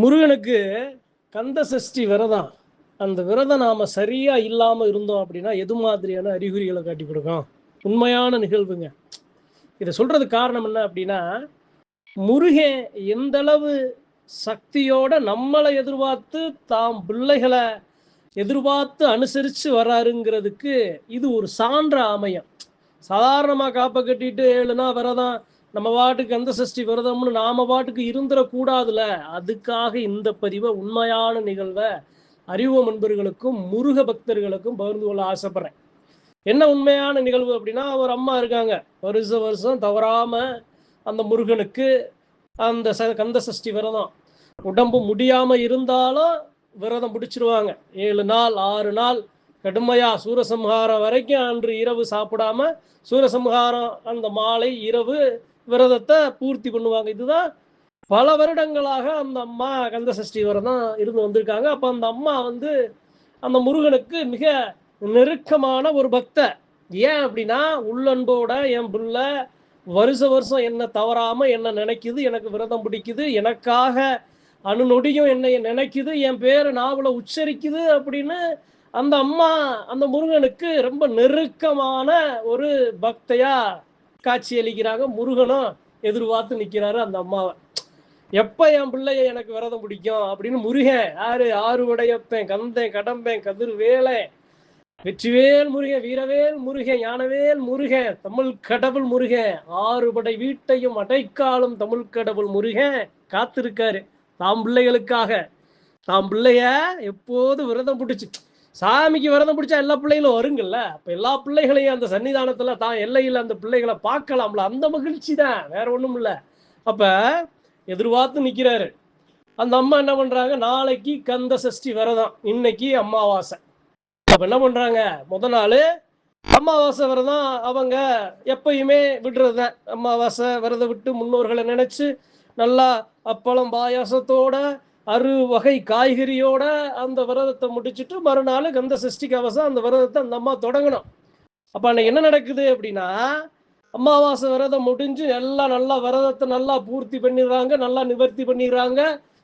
முருகனுக்கு கந்த சஷ்டி விரதம். அந்த விரதம் நாம சரியா இல்லாம இருந்தோம் அப்படின்னா எது மாதிரியான அறிகுறிகளை காட்டி கொடுக்கும்? உண்மையான நிகழ்வுங்க. இதை சொல்றது காரணம் என்ன அப்படின்னா முருகன் எந்த அளவு சக்தியோட நம்மளை எதிர்பார்த்து தாம் பிள்ளைகளை எதிர்பார்த்து அனுசரித்து வராருங்கிறதுக்கு இது ஒரு சான்ற அமையம். சாதாரணமாக காப்பை கட்டிட்டு ஏழுனா விரதம் நம்ம பாட்டுக்கு கந்த சஷ்டி விரதம்னு நாம பாட்டுக்கு இருந்துடக்கூடாதுல அதுக்காக இந்த பதிவை உண்மையான நிகழ்வை அறிவு நண்பர்களுக்கும் முருக பக்தர்களுக்கும் பகிர்ந்து கொள்ள ஆசைப்படுறேன். என்ன உண்மையான நிகழ்வு அப்படின்னா ஒரு அம்மா இருக்காங்க. வருஷ வருஷம் தவறாம அந்த முருகனுக்கு அந்த ச கந்த சஷ்டி விரதம். உடம்பு முடியாம இருந்தாலும் விரதம் பிடிச்சிருவாங்க. ஏழு நாள் ஆறு நாள் கடுமையா சூரசம்ஹாரம் வரைக்கும் அன்று இரவு சாப்பிடாம சூரசம்ஹாரம் அந்த மாலை இரவு விரதத்தை பூர்த்தி பண்ணுவாங்க. இதுதான் பல வருடங்களாக அந்த அம்மா கந்த சஷ்டி விரதம் இருந்து வந்திருக்காங்க. அப்போ அந்த அம்மா வந்து அந்த முருகனுக்கு மிக நெருக்கமான ஒரு பக்த. ஏன் அப்படின்னா உள்ளன்போட என் புள்ள வருஷ வருஷம் என்ன தவறாம என்ன நினைக்குது எனக்கு விரதம் பிடிக்குது எனக்காக அணுநொடியும் என்னை நினைக்குது என் பேரை நாவல உச்சரிக்குது அப்படின்னு அந்த அம்மா அந்த முருகனுக்கு ரொம்ப நெருக்கமான ஒரு பக்தையா காட்சி அளிக்கிறாங்க முருகனும் எதிர்பார்த்து நிக்கிறாரு அந்த அம்மாவை. எப்ப என் பிள்ளைய எனக்கு விரதம் பிடிக்கும் அப்படின்னு முருகன் யாரு? ஆறு உடையப்பேன் கந்தேன் கடம்பேன் கதிர் வேலை வெற்றிவேல் முருகன் வீரவேல் முருகன் ஞானவேல் முருகன் தமிழ் கடவுள் முருகன். ஆறுபடை வீட்டையும் அடைக்காலும் தமிழ் கடவுள் முருகன் காத்திருக்காரு. தாம் பிள்ளைகளுக்காக. தாம் பிள்ளைய எப்போது விரதம் பிடிச்சு சாமிக்கு விரதம் பிடிச்சா எல்லா பிள்ளைகளும் வருங்கல்ல அப்ப எல்லா பிள்ளைகளையும் அந்த சன்னிதானத்துல தான் எல்லையில் அந்த பிள்ளைகளை பார்க்கலாம்ல. அந்த மகிழ்ச்சி தான். வேற ஒண்ணும் இல்ல. அப்ப எதிர்பார்த்து நிக்கிறாரு. அந்த அம்மா என்ன பண்றாங்க? நாளைக்கு கந்த சஷ்டி விரதம். இன்னைக்கு அமாவாசை. அப்ப என்ன பண்றாங்க? முத நாள் அமாவாசை விரதம். அவங்க எப்பயுமே விடுறது தான். அமாவாசை விரதம் விட்டு முன்னோர்களை நினைச்சு நல்லா அப்பளம் பாயாசத்தோட அறு வகை காய்கறியோட அந்த விரதத்தை முடிச்சுட்டு மறுநாள் கந்த சஷ்டி கவசம் அந்த விரதத்தை அந்த அம்மா தொடங்கணும். அப்ப அன்னைக்கு என்ன நடக்குது அப்படின்னா அமாவாசை விரதம் முடிஞ்சு எல்லாம் நல்லா விரதத்தை நல்லா பூர்த்தி பண்ணிடுறாங்க நல்லா நிவர்த்தி பண்ணிடுறாங்க.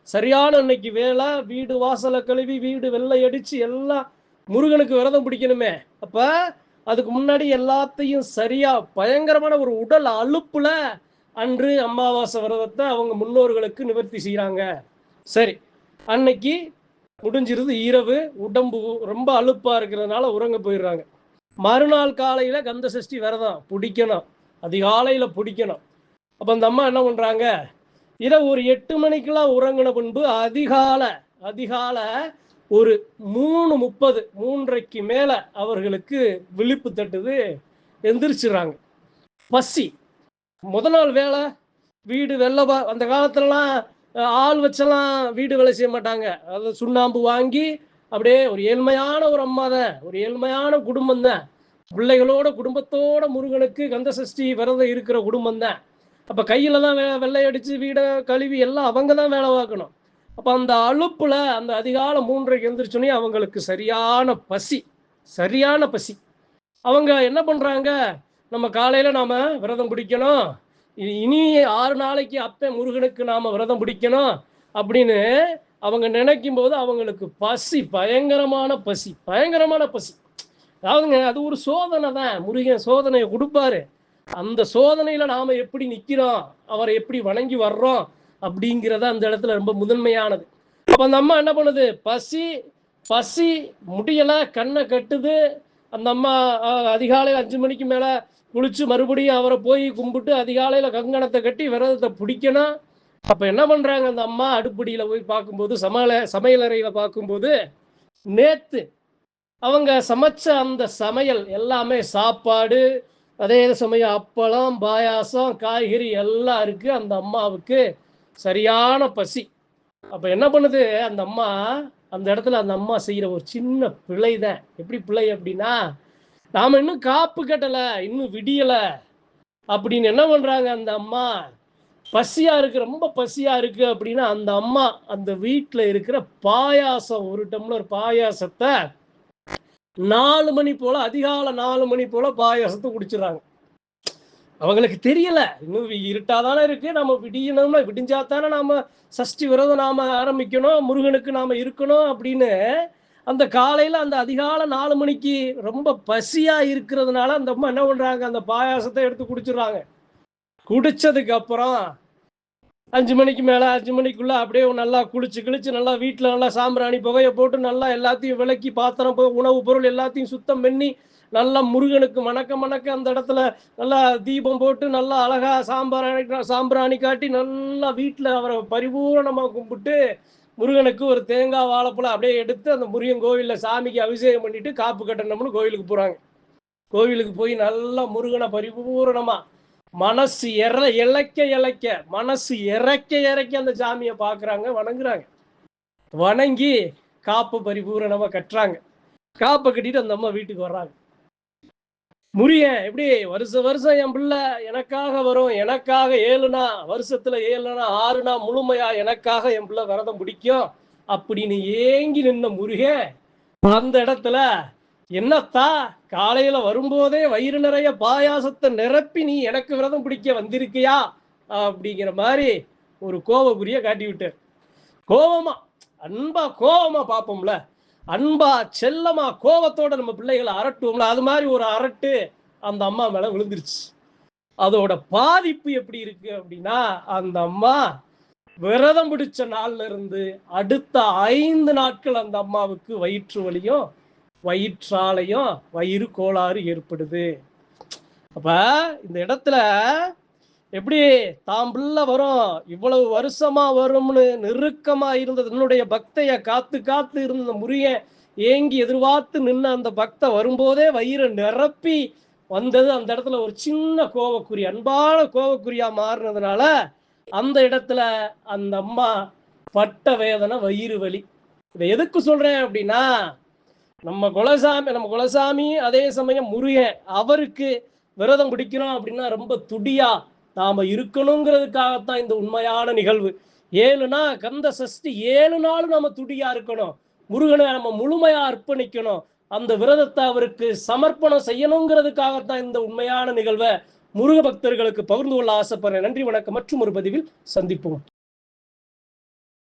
சரியான அன்னைக்கு வேலை வீடு வாசலை கழுவி வீடு வெள்ளை அடிச்சு எல்லாம் முருகனுக்கு விரதம் பிடிக்கணுமே. அப்ப அதுக்கு முன்னாடி எல்லாத்தையும் சரியா பயங்கரமான ஒரு உடல் அலுப்புல அன்று அமாவாசை விரதத்தை அவங்க முன்னோர்களுக்கு நிவர்த்தி செய்கிறாங்க சரி அன்னைக்கு முடிஞ்சிருது இரவு உடம்பு ரொம்ப அழுப்பா இருக்கிறதுனால உறங்க போயிடுறாங்க. மறுநாள் காலையில கந்த சஷ்டி விரதம் பிடிக்கணும். அதிகாலையில பிடிக்கணும். அப்ப அந்த அம்மா என்ன பண்றாங்க? இரவு ஒரு எட்டு மணிக்கெல்லாம் உறங்கின பின்பு அதிகாலை அதிகாலை ஒரு மூணு முப்பது மூன்றைக்கு மேல அவர்களுக்கு விழிப்பு தட்டுது எந்திரிச்சிடுறாங்க. பசி. முத நாள் வேலை வீடு வெள்ளபா அந்த காலத்துலலாம் ஆள் வச்செல்லாம் வீடு வேலை செய்ய மாட்டாங்க. அதாவது சுண்ணாம்பு வாங்கி அப்படியே ஒரு ஏழ்மையான ஒரு அம்மா தான். ஒரு ஏழ்மையான குடும்பம் தான். பிள்ளைகளோட குடும்பத்தோட முருகனுக்கு கந்த சஷ்டி விரதம் இருக்கிற குடும்பம் தான். அப்போ கையில் தான் வே வெள்ளை வீடை கழுவி எல்லாம் அவங்க தான் வேலை பார்க்கணும். அப்போ அந்த அலுப்புல அந்த அதிகாலை மூன்றைக்கு எழுந்திரிச்சோன்னே அவங்களுக்கு சரியான பசி. சரியான பசி. அவங்க என்ன பண்ணுறாங்க நம்ம காலையில் நாம் விரதம் பிடிக்கணும் இனி ஆறு நாளைக்கு அப்ப முருகனுக்கு நாம் விரதம் பிடிக்கணும் அப்படின்னு அவங்க நினைக்கும் போது அவங்களுக்கு பசி பயங்கரமான பசி பயங்கரமான பசி. அதாவதுங்க அது ஒரு சோதனை தான். முருகன் சோதனையை கொடுப்பாரு. அந்த சோதனையில நாம எப்படி நிக்கிறோம் அவரை எப்படி வணங்கி வர்றோம் அப்படிங்கிறத அந்த இடத்துல ரொம்ப முதன்மையானது. அப்ப அந்த அம்மா என்ன பண்ணுது? பசி பசி முடியல கண்ணை கட்டுது. அந்த அம்மா அதிகாலை அஞ்சு மணிக்கு மேல குளிச்சு மறுபடியும் அவரை போய் கும்பிட்டு அதிகாலையில கங்கணத்தை கட்டி விரதத்தை பிடிக்கணும். அப்ப என்ன பண்றாங்க? அந்த அம்மா அடுப்படியில போய் பார்க்கும்போது சமையல சமையலறையில பார்க்கும்போது நேத்து அவங்க சமைச்ச அந்த சமையல் எல்லாமே சாப்பாடு அதே சமயம் அப்பளம் பாயாசம் காய்கறி எல்லாம் இருக்கு. அந்த அம்மாவுக்கு சரியான பசி. அப்ப என்ன பண்ணுது? அந்த அம்மா அந்த இடத்துல அந்த அம்மா செய்யற ஒரு சின்ன பிழை தான் எப்படி பிழை அப்படின்னா நாம இன்னும் காப்பு கட்டல இன்னும் விடியல. அப்படின்னு என்ன பண்றாங்க அந்த அம்மா? பசியா இருக்கு ரொம்ப பசியா இருக்கு அப்படின்னா அந்த அம்மா அந்த வீட்டுல இருக்கிற பாயாசம் ஒரு டம்ளர் பாயாசத்தை நாலு மணி போல அதிகாலை நாலு மணி போல பாயாசத்தை குடிச்சிடுறாங்க. அவங்களுக்கு தெரியல இன்னும் இருட்டாதானே இருக்கு நம்ம விடியணும்னா விடிஞ்சா தானே நாம சஷ்டி விரதம் நாம ஆரம்பிக்கணும் முருகனுக்கு நாம இருக்கணும் அப்படின்னு அந்த காலையில அந்த அதிகாலை நாலு மணிக்கு ரொம்ப பசியா இருக்கிறதுனால அந்த அம்மா என்ன பண்றாங்க? அந்த பாயாசத்தை எடுத்து குடிச்சிடுறாங்க. குடிச்சதுக்கு அப்புறம் அஞ்சு மணிக்கு மேல அஞ்சு மணிக்குள்ள அப்படியே நல்லா குளிச்சு கிழிச்சு நல்லா வீட்டுல நல்லா சாம்பிராணி புகையை போட்டு நல்லா எல்லாத்தையும் விளக்கி பாத்திரம் உணவு உணவுப் பொருள் எல்லாத்தையும் சுத்தம் பண்ணி நல்லா முருகனுக்கு மணக்க மணக்க அந்த இடத்துல நல்லா தீபம் போட்டு நல்லா அழகா சாம்பிராணி சாம்பிராணி காட்டி நல்லா வீட்டில் அவரை பரிபூரணமா கும்பிட்டு முருகனுக்கு ஒரு தேங்காய் வாழைப்பழம் அப்படியே எடுத்து அந்த முருகன் கோவிலில் சாமிக்கு அபிஷேகம் பண்ணிட்டு காப்பு கட்டணும்னு கோவிலுக்கு போகிறாங்க கோவிலுக்கு போய் நல்லா முருகனை பரிபூரணமாக மனசு எற இழைக்க இழைக்க மனசு இறக்க இறக்க அந்த சாமியை பார்க்குறாங்க வணங்குறாங்க. வணங்கி காப்பு பரிபூரணமாக கட்டுறாங்க. காப்பை கட்டிட்டு அந்த அம்மா வீட்டுக்கு வர்றாங்க. முரியன் எப்படி வருஷ வருஷம் என் பிள்ளை எனக்காக வரும் எனக்காக ஏழுனா வருஷத்துல ஏழுனா ஆறுனா முழுமையா எனக்காக என் பிள்ளை விரதம் பிடிக்கும். அப்படின்னு ஏங்கி நின்ன முருகன் அந்த இடத்துல என்னத்தா காலையில வரும்போதே வயிறு நிறைய பாயாசத்தை நிரப்பி நீ எனக்கு விரதம் பிடிக்க வந்திருக்கியா? அப்படிங்கிற மாதிரி ஒரு கோவக்குரிய காட்டி விட்டார் கோபமா அன்பா கோவமா பார்ப்போம்ல. அன்பா செல்லமா கோபத்தோட நம்ம பிள்ளைகளை அரட்டுவோம்ல அது மாதிரி ஒரு அரட்டு அந்த அம்மா மேல விழுந்துருச்சு. அதோட பாதிப்பு எப்படி இருக்கு அப்படின்னா அந்த அம்மா விரதம் பிடிச்ச நாள்ல இருந்து அடுத்த ஐந்து நாட்கள் அந்த அம்மாவுக்கு வயிற்று வலியும் வயிற்றாலையும் வயிறு கோளாறு ஏற்படுது. அப்ப இந்த இடத்துல எப்படி தாம் பிள்ளை வரும் இவ்வளவு வருஷமா வரும்னு நெருக்கமா இருந்தது. என்னுடைய பக்தைய காத்து காத்து இருந்த முறியன் ஏங்கி எதிர்பார்த்து நின்ன அந்த பக்த வரும்போதே வயிறை நிரப்பி வந்தது. அந்த இடத்துல ஒரு சின்ன கோவக்குறி அன்பான கோவக்குறியா மாறினதுனால அந்த இடத்துல அந்த அம்மா பட்ட வேதனை வயிறு வலி. இதை எதுக்கு சொல்றேன் அப்படின்னா நம்ம குலசாமி நம்ம குலசாமி அதே சமயம் முருகன் அவருக்கு விரதம் பிடிக்கிறோம் அப்படின்னா ரொம்ப துடியா நாம இருக்கணுங்கிறதுக்காகத்தான் இந்த உண்மையான நிகழ்வு. ஏழுனா கந்த சஷ்டி ஏழு நாளும் நம்ம துடியா இருக்கணும். முருகனை நம்ம முழுமையா அர்ப்பணிக்கணும். அந்த விரதத்தை அவருக்கு சமர்ப்பணம் செய்யணுங்கிறதுக்காகத்தான் இந்த உண்மையான நிகழ்வை முருக பக்தர்களுக்கு பகிர்ந்து கொள்ள ஆசைப்படுறேன். நன்றி வணக்கம். மற்றும் ஒரு பதிவில் சந்திப்போம்.